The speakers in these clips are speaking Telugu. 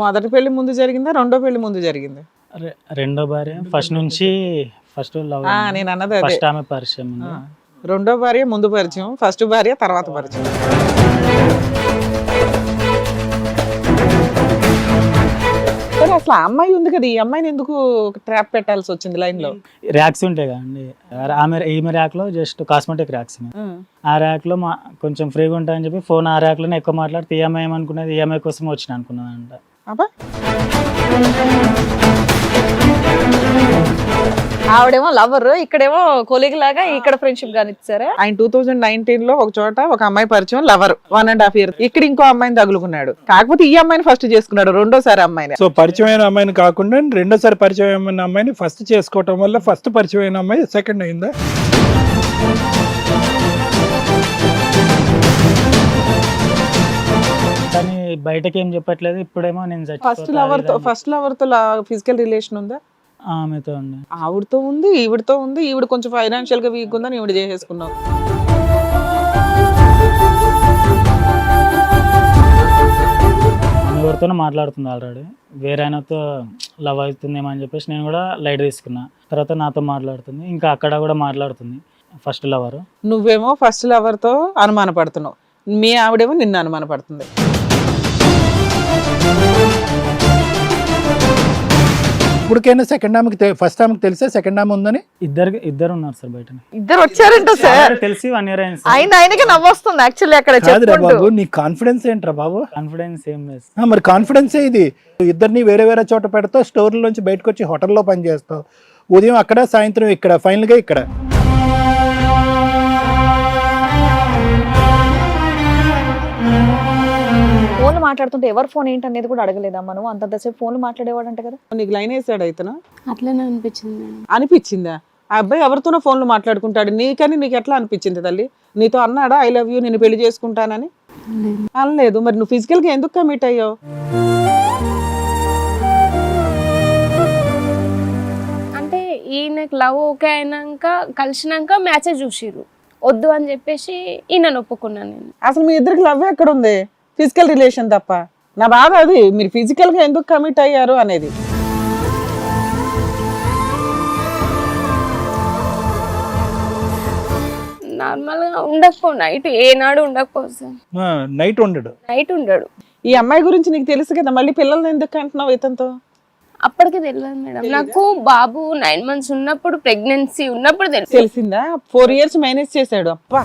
మొదటి పెళ్ళి ముందు జరిగిందా? రెండో పెళ్ళి ముందు జరిగిందా? రెండో భార్య. ఫస్ట్ నుంచి ఫస్ట్ లవ్ నేను అన్నది ఫస్ట్ ఆమె పరిచయం. రెండో భార్య ముందు పరిచయం ఫస్ట్ భార్య తర్వాత పరిచయం. అసలు ఆ అమ్మాయి ఉంది కదా ఈ అమ్మాయిని ఎందుకు ట్రాప్ పెట్టాల్సి వచ్చింది లైన్లో? ర్యాక్స్ ఉంటాయి కదండి. ఆమె ఈమె ర్యాక్లో జస్ట్ కాస్మెటిక్ ర్యాక్స్ ఆ ర్యాక్లో మా కొంచెం ఫ్రీగా ఉంటాయని చెప్పి ఫోన్ ఆ ర్యాక్లోనే ఎక్కువ మాట్లాడితే ఈఎంఐ ఏమనుకునేది ఈఎంఐ కోసం వచ్చిన అనుకున్నదంట అబ్బా. ఆవిడేమో లవర్ ఇక్కడేమో కొలీగ్ లాగా ఇక్కడ ఫ్రెండ్షిప్ కానిచ్చారా ఆయన టూ థౌజండ్ నైన్టీన్లో ఒక చోట ఒక అమ్మాయి పరిచయం lover one and half year ఇక్కడ ఇంకో అమ్మాయిని తగులుకున్నాడు. కాకపోతే ఈ అమ్మాయిని ఫస్ట్ చేసుకున్నాడు రెండోసారి అమ్మాయిని. సో పరిచయమైన అమ్మాయిని కాకుండా రెండోసారి పరిచయమైన అమ్మాయిని ఫస్ట్ చేసుకోవటం వల్ల ఫస్ట్ పరిచయమైన అమ్మాయి సెకండ్ అయిందా? కానీ బయటకి ఏం చెప్పట్లేదు ఇప్పుడేమో నేను ఫస్ట్ లవర్తో ఫస్ట్ లవర్తో ఫిజికల్ రిలేషన్ ఉందా. ఆమెతో ఉంది ఆవిడతో ఉంది ఈవిడతో ఉంది ఈవిడ కొంచెం ఫైనాన్షియల్గా వీక్ ఉందని ఈవిడ చేసేసుకున్నాం. ఎవరితోనో మాట్లాడుతుంది ఆల్రెడీ వేరే ఆయనతో లవ్ అవుతుందేమో అని చెప్పేసి నేను కూడా లైట్ తీసుకున్నా. తర్వాత నాతో మాట్లాడుతుంది ఇంకా అక్కడ కూడా మాట్లాడుతుంది. ఫస్ట్ లవర్ నువ్వేమో ఫస్ట్ లవర్తో అనుమానపడుతున్నావు. మీ ఆవిడేమో నిన్ను అనుమానపడుతుంది. ఇప్పటికైనా సెకండ్ ఆమెకి ఫస్ట్ ఆమెకి తెలిసే సెకండ్ ఆమె ఉందని? ఇద్దరు ఇద్దరు ఉన్నారు సార్ బయట ఇద్దరు వచ్చారంట సార్. తెలిసి వన్ ఇయర్ అయింది సార్. ఆయన ఆయనకి నవ్వొస్తుంది యాక్చువల్లీ అక్కడ కాదురా చెప్పుకుంటూ. బాబు నీ కాన్ఫిడెన్స్ ఏంట్రా బాబు? కాన్ఫిడెన్స్ ఏం లేదు. ఆ, మరి కాన్ఫిడెన్సే ఇది? ఇద్దరిని వేరే వేరే చోట పెడతావు స్టోర్ నుంచి బయటకు వచ్చి హోటల్లో పని చేస్తావు ఉదయం అక్కడ సాయంత్రం ఇక్కడ ఫైనల్గా ఇక్కడ. ఫోన్ మాట్లాడుతుంటే ఎవరు ఫోన్ ఏంటనేది కూడా అడగలేదా మనం? అంతంతసేపు ఫోన్ మాట్లాడేవాడంట కదా. నీకు లైన్ వేసాడు అయితేనా అట్లనే అనిపించింది మేడం. అనిపించిందా? ఆ అబ్బాయి ఎవరితోనో ఫోన్లు మాట్లాడుకుంటాడు. నీకని నీకు ఎట్లా అనిపించింది తల్లి? నీతో అన్నాడా ఐ లవ్ యూ నేను పెళ్ళి చేసుకుంటానని? లేదు. అనలేదు. మరి నువ్వు ఫిజికల్గా ఎందుకు కమిట్ అయ్యావు? అంటే ఈయనకు లవ్ ఓకే అయినాక కలిసినాక మ్యాచెస్ చూసిర్రు. వద్దు అని చెప్పేసి ఈయనను ఒప్పుకున్నాను నేను. అసలు మీ ఇద్దరికి లవ్ ఎక్కడ ఉంది ఫిజికల్ రిలేషన్ తప్ప. నా బాధ అది మీరు ఫిజికల్గా ఎందుకు కమిట్ అయ్యారు అనేది. నార్మల్గా ఉండకపో నైట్ ఏనాడు ఉండకపో సార్. నైట్ ఉండడు. నైట్ ఉండడు. ఈ అమ్మాయి గురించి నీకు తెలుసు కదా మళ్ళీ పిల్లల్ని ఎందుకు అంటున్నావు ఇతనితో? అప్పటికి తెలియదు మేడం. నాకు బాబు నైన్ మంత్స్ ఉన్నప్పుడు ప్రెగ్నెన్సీ ఉన్నప్పుడు తెలుసు. తెలిసిందా? ఫోర్ ఇయర్స్ మేనేజ్ చేశాడు. అప్పా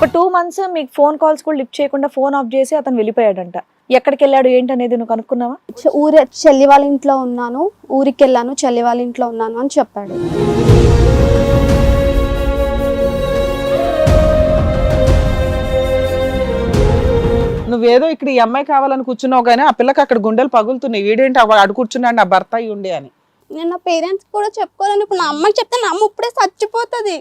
ఒక టూ మంత్స్ మీకు ఫోన్ కాల్స్ కూడా లిఫ్ట్ చేయకుండా ఫోన్ ఆఫ్ చేసి అతను వెళ్ళిపోయాడంట. ఎక్కడికి వెళ్ళాడు ఏంటనేది నువ్వు కనుక్కున్నావా? ఊరే చెల్లి వాళ్ళ ఇంట్లో ఉన్నాను. ఊరికి వెళ్ళాను చెల్లి వాళ్ళ ఇంట్లో ఉన్నాను అని చెప్పాడు. నువ్వేదో ఇక్కడ ఈ అమ్మాయి కావాలని కూర్చున్నావు కానీ ఆ పిల్లకి అక్కడ గుండెలు పగులుతున్నాయి. వీడేంటి అవ- అడు కూర్చున్నాడు నా భర్త అయి ఉండే అని. నేను నా పేరెంట్స్ కూడా చెప్పుకోవాలని ఇప్పుడు నా అమ్మకి చెప్తే నా అమ్మ ఇప్పుడే చచ్చిపోతుంది.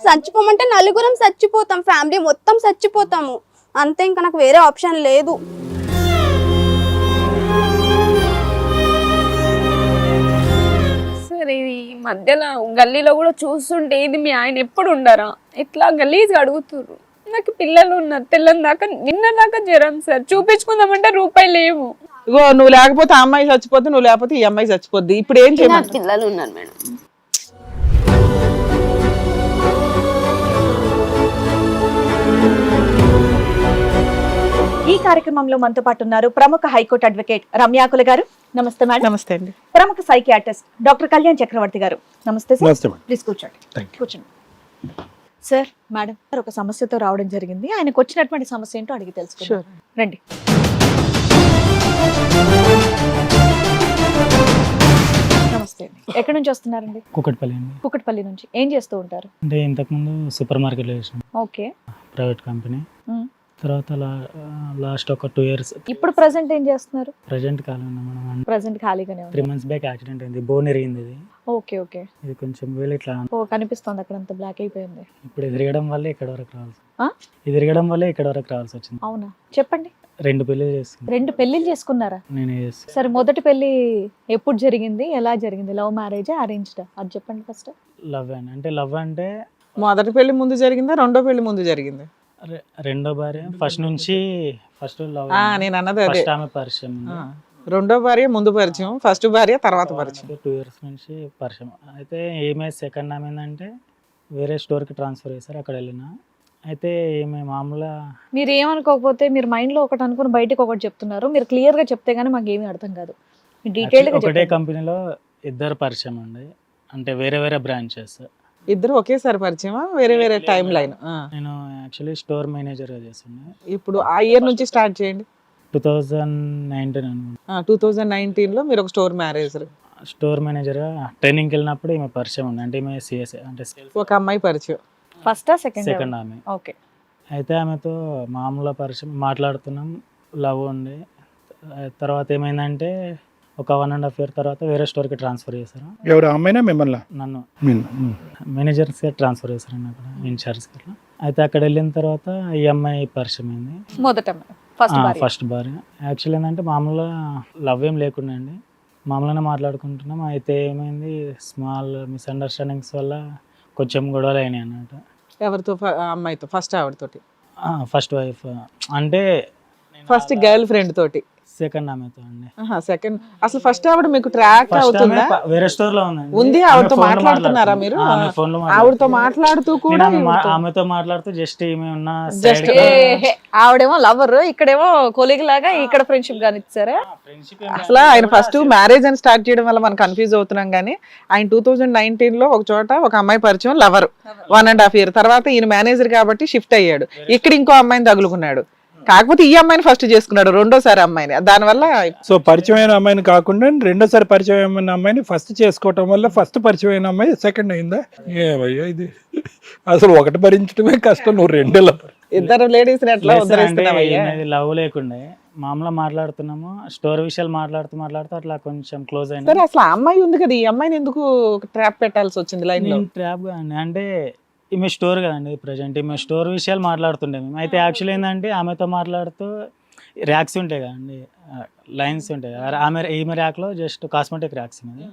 చచ్చిపోమంటే నలుగురం చచ్చిపోతాం ఫ్యామిలీ మొత్తం చచ్చిపోతాము. అంతే ఇంకా నాకు వేరే ఆప్షన్ లేదు. సార్ ఇది మధ్యలో గల్లీలో కూడా చూస్తుంటే ఇది మీ ఆయన ఎప్పుడు ఉండరా? ఇట్లా గలీజ్గా అడుగుతుర్రు. నాకు పిల్లలు ఉన్నారు తెల్లని దాకా నిన్న దాకా జ్వరం సార్. చూపించుకుందామంటే రూపాయి లేవు. ఇగో నువ్వు లేకపోతే ఆ అమ్మాయి చచ్చిపోద్ది నువ్వు లేకపోతే ఈ అమ్మాయి చచ్చిపోద్ది. ఇప్పుడు ఏం చేయమంటావు? పిల్లలు ఉన్నారు మేడం. కార్యక్రమంలో మనతో పాటు ఉన్నారు ప్రముఖ హైకోర్టు అడ్వకేట్ రమ్యాకుల గారు. నమస్తే మేడం. నమస్తే అండి. ప్రముఖ సైకియాట్రిస్ట్ డాక్టర్ కళ్యాణ్ చక్రవర్తి గారు. నమస్తే సార్. ప్లీజ్ కూర్చోండి. కూర్చోండి. సార్ మేడం సార్ ఒక సమస్యతో రావడం జరిగింది. ఆయనకు వచ్చినటువంటి సమస్య ఏంటో అడిగి తెలుసుకుందాం. Sure. రండి. నమస్తే ఎక్కడి నుంచి వస్తున్నారండి? కుక్కటిపల్లి అండి. కుకట్పల్లి నుంచి. ఏం చేస్తూ ఉంటారు? అంటే ఇంతకుముందు సూపర్ చేసాం ఓకే. Private company. తర్వాత లాస్ట్ ఒక టూ ఇయర్స్ ఇప్పుడు ప్రజెంట్ ఏం చేస్తున్నారు? ప్రజెంట్ కాలం మేడం. ప్రజెంట్ ఖాళీగానే త్రీ మంత్స్ బ్యాక్ యాక్సిడెంట్ అయింది. బోన్ ఎరిగింది ఇది. ఓకే ఓకే ఇది కొంచెం వేలు ఇట్లా ఓ కనిపిస్తుంది అక్కడ అంత బ్లాక్ అయిపోయింది. ఇప్పుడు ఎదిరగడం వల్లే ఇక్కడ వరకు రావాల్సి ఆ? ఎదిరగడం వల్లే ఇక్కడ వరకు రావాల్సి వచ్చింది. అవునా? చెప్పండి. రెండు పెళ్ళి చేసుకున్నాను రెండు పెళ్ళిళ్ళు చేసుకున్నారా? నేనే సరే మొదటి పెళ్ళి ఎప్పుడు జరిగింది? ఎలా జరిగింది? లవ్ మ్యారేజ్ అరేంజ్డ్ అది చెప్పండి ఫస్ట్ లవ్ అని అంటే లవ్ అంటే మొదటి పెళ్ళి ముందు జరిగిందా? రెండో పెళ్ళి ముందు జరిగింది? రెండో భార్య? ఫస్ట్ నుంచి ఫస్ట్ లవ్ నేను అన్నది అదే. ఫస్ట్ ఆమె పరిచయం రెండో భార్య ముందు పరిచయం ఫస్ట్ భార్య తర్వాత పరిచయం. టూ ఇయర్స్ నుంచి పరిచయం. అయితే ఈమె సెకండ్ ఆమె ఏంటంటే వేరే స్టోర్కి ట్రాన్స్ఫర్ చేశారు అక్కడ వెళ్ళిన. అయితే ఈమె మామూలుగా మీరు ఏమనుకోకపోతే మీరు మైండ్లో ఒకటి అనుకుని బయటకు ఒకటి చెప్తున్నారు. మీరు క్లియర్గా చెప్తే గానీ మాకు ఏమీ అర్థం కాదు. డీటెయిల్గా ఒకటే. కంపెనీలో ఇద్దరు పరిచయం అండి. అంటే వేరే వేరే బ్రాంచెస్ ఇద్దరు ఒకేసారి పరిచయమా? వేరే వేరే టైం లైన్ నేను యాక్చువల్లీ స్టోర్ మేనేజర్గా చేస్తుండే ఇప్పుడు ఆ ఇయర్ నుంచి స్టార్ట్ చేయండి. టూ థౌజండ్ నైన్టీన్ అనుకుంటా. టూ థౌజండ్ నైన్టీన్లో మీరు ఒక స్టోర్ మ్యారేజ్ స్టోర్ మేనేజర్గా ట్రైనింగ్కి వెళ్ళినప్పుడు ఈమె పరిచయం ఉంది. అంటే ఈమె సిఎస్ఏ అంటే ఒక అమ్మాయి పరిచయం. ఫస్టా సెకండ్ సెకండ్ ఆమె. ఓకే అయితే ఆమెతో మామూలుగా పరిచయం మాట్లాడుతున్నాం లవ్ ఉండి తర్వాత ఏమైందంటే ఒక వన్ అండ్ హాఫ్ ఇయర్ తర్వాత వేరే స్టోర్కి ట్రాన్స్ఫర్ చేశారు. ఎవరు అమ్మాయినా మిమ్మల్ని? నన్ను. మేనేజర్స్గా ట్రాన్స్ఫర్ చేశారు అక్కడ ఇన్ఛార్జ్కి అట్లా అయితే అక్కడ వెళ్ళిన తర్వాత ఈ అమ్మాయి పరిచయం అయింది. మొదట ఫస్ట్ భార్య. యాక్చువల్ ఏంటంటే మామూలుగా లవ్ ఏం లేకుండా అండి. మామూలుగానే మాట్లాడుకుంటున్నాం అయితే ఏమైంది స్మాల్ మిస్అండర్స్టాండింగ్స్ వల్ల కొంచెం గొడవలు అయినాయి అన్నమాట. ఎవరితో అమ్మాయితో ఫస్ట్ ఆవిడతోటి? ఫస్ట్ వైఫ్ అంటే ఫస్ట్ గర్ల్ ఫ్రెండ్ తోటి. సెకండ్ ఆమెతో అండి. సెకండ్. అసలు ఫస్ట్ ఆవిడ మీకు ట్రాక్ ఫస్ట్ ఆమె అవుతుందా? ప- వేరే స్టోర్లో ఉందండి. ఉంది ఆమె ఆవిడతో phone లో మాట్లాడుతున్నారా మాట్లాడుతుంది. మీరు? ఆ, ఆమె phone లో ఆవిడతో. మాట్లాడుతూ నేను కూడా ఆమె మా- ఈవిడతో- ఆమెతో మాట్లాడుతూ జస్ట్ ఈమె ఉన్న ఏ, ఆవిడేమో లవర్ ఇక్కడేమో కొలీగ్ లాగా ఇక్కడ ఫ్రెండ్షిప్ గాని ఇచ్చారా అసలు ఆయన ఫస్ట్ మ్యారేజ్ అని స్టార్ట్ చేయడం వల్ల మనం కన్ఫ్యూజ్ అవుతున్నాం కానీ ఆయన టూ థౌజండ్ నైన్టీన్లో ఒక చోట ఒక అమ్మాయి పరిచయం lover one and half year తర్వాత ఈయన మేనేజర్ కాబట్టి షిఫ్ట్ అయ్యాడు. ఇక్కడ ఇంకో అమ్మాయిని తగులుకున్నాడు. కాకపోతే ఈ అమ్మాయిని ఫస్ట్ చేసుకున్నాడు రెండోసారి అమ్మాయిని. దానివల్ల సో పరిచయమైన అమ్మాయిని కాకుండా రెండోసారి పరిచయమైన అమ్మాయిని ఫస్ట్ చేసుకోవటం వల్ల ఫస్ట్ పరిచయమైన అమ్మాయి సెకండ్ అయిందా? ఏమయ్యా ఇది అసలు ఒకటి భరించడమే కష్టం నువ్వు రెండేళ్ళ ఇద్దరు లేడీస్ లవ్ లేకుండే. మామూలుగా మాట్లాడుతున్నాము స్టోర్ విషయాలు మాట్లాడుతూ మాట్లాడుతూ అట్లా కొంచెం క్లోజ్ అయినా. అసలు అమ్మాయి ఉంది కదా ఈ అమ్మాయిని ఎందుకు ట్రాప్ పెట్టాల్సి వచ్చింది లైన్ ట్రాప్ అంటే ఈమె స్టోర్ కదండి ప్రజెంట్ ఈమె స్టోర్ విషయాలు మాట్లాడుతుండే మేము. అయితే యాక్చువల్ ఏంటంటే ఆమెతో మాట్లాడుతూ ర్యాక్స్ ఉంటాయి కదండి లైన్స్ ఉంటాయి. కదా ఆమె ఈమె ర్యాక్లో జస్ట్ కాస్మెటిక్ ర్యాక్స్ అనేది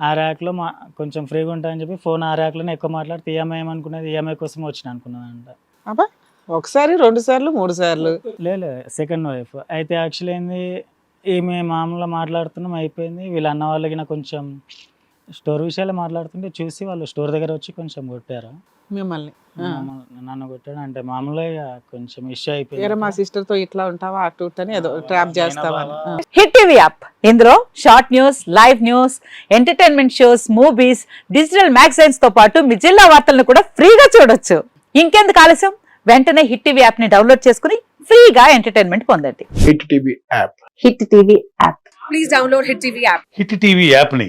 ఆ ర్యాక్లో మా కొంచెం ఫ్రీగా ఉంటాయని చెప్పి ఫోన్ ఆ ర్యాక్లోనే ఎక్కువ మాట్లాడితే ఈఎంఐ ఏమనుకునేది ఈఎంఐ కోసం వచ్చిన అనుకున్నదంట. ఒకసారి రెండు సార్లు మూడు సార్లు. లేదు సెకండ్ వైఫ్. అయితే యాక్చువల్ ఏంది ఈమె మామూలుగా మాట్లాడుతున్నాం అయిపోయింది. వీళ్ళ అన్న వాళ్ళకి కొంచెం స్టోర్ విషయాలు మాట్లాడుతుంటే చూసి వాళ్ళు స్టోర్ దగ్గర వచ్చి కొంచెం కొట్టారు. మిమ్మల్ని. నన్ను కొట్టాడు. అంటే మామూలుగా కొంచెం ఇష్యూ వేరే మా అయిపోయింది సిస్టర్తో ఇట్లా ఉంటావా అటు ఏదో ట్రాప్ చేస్తావా. Hit TV app. ఇందులో short news live news entertainment shows movies digital మ్యాగజైన్స్తో పాటు మీ జిల్లా వార్తలను కూడా ఫ్రీగా చూడొచ్చు. ఇంకెందుకు ఆలస్యం? వెంటనే హిట్ టీవీ యాప్ని డౌన్లోడ్ చేసుకుని ఫ్రీగా ఎంటర్టైన్మెంట్ పొందండి. Hit TV app. Hit TV app. Hit TV యాప్ని